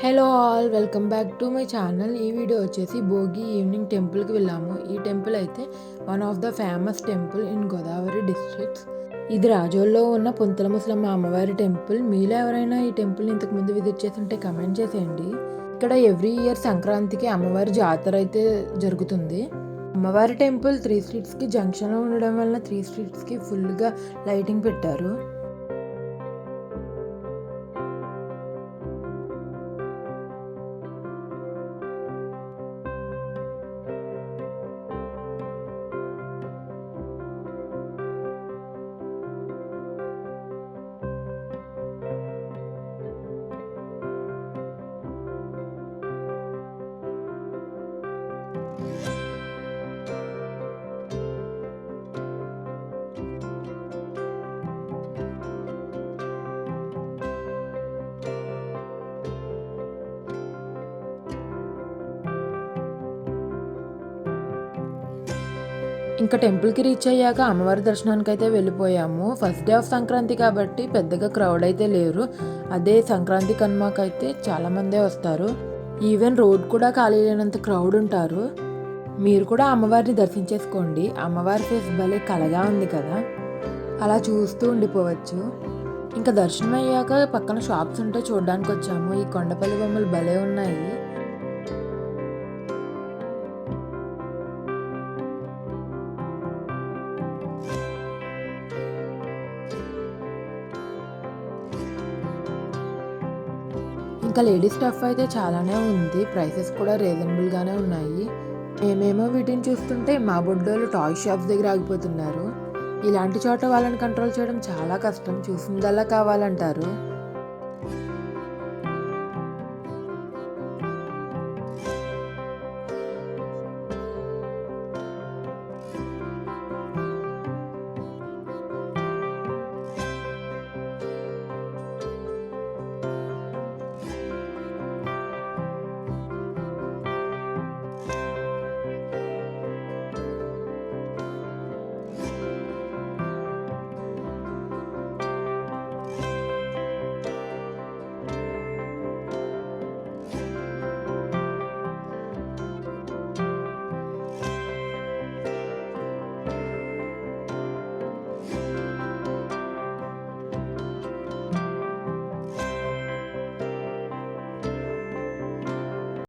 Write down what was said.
Hello all welcome back to my channel. ఈ video వచ్చేసి Bhogi evening టెంపుల్కి వెళ్ళాము. ఈ టెంపుల్ అయితే one of the famous temple in Godavari districts ఇది రాజోల్లో ఉన్న పుంతల ముసలమ్మ అమ్మవారి టెంపుల్ మీలో ఎవరైనా ఈ టెంపుల్ని ఇంతకుముందు విజిట్ చేసి కమెంట్ చేసేయండి. ఇక్కడ ఎవ్రీ ఇయర్ సంక్రాంతికి అమ్మవారి జాతర అయితే జరుగుతుంది. అమ్మవారి టెంపుల్ త్రీ స్ట్రీట్స్కి జంక్షన్లో ఉండడం వలన త్రీ స్ట్రీట్స్కి ఫుల్గా లైటింగ్ పెట్టారు. ఇంకా టెంపుల్కి రీచ్ అయ్యాక అమ్మవారి దర్శనానికి అయితే వెళ్ళిపోయాము. ఫస్ట్ డే ఆఫ్ సంక్రాంతి కాబట్టి పెద్దగా క్రౌడ్ అయితే లేరు. అదే సంక్రాంతి కనుమకైతే చాలామందే వస్తారు. ఈవెన్ రోడ్ కూడా ఖాళీ లేనంత క్రౌడ్ ఉంటారు. మీరు కూడా అమ్మవారిని దర్శించేసుకోండి. అమ్మవారి ఫేస్ భలే కలగా ఉంది కదా. అలా చూస్తూ ఉండిపోవచ్చు. ఇంకా దర్శనం అయ్యాక పక్కన షాప్స్ ఉంటే చూడడానికి వచ్చాము ఈ కొండపల్లి బొమ్మలు భలే ఉన్నాయి. ఇంకా లేడీస్ స్టఫ్ అయితే చాలానే ఉంది. ప్రైసెస్ కూడా రీజనబుల్గానే ఉన్నాయి. మేమేమో వీటిని చూస్తుంటే మా బొడ్డోళ్ళు టాయ్ షాప్స్ దగ్గర ఆగిపోతున్నారు. ఇలాంటి చోట వాళ్ళని కంట్రోల్ చేయడం చాలా కష్టం. చూసిందల్లా కావాలంటారు.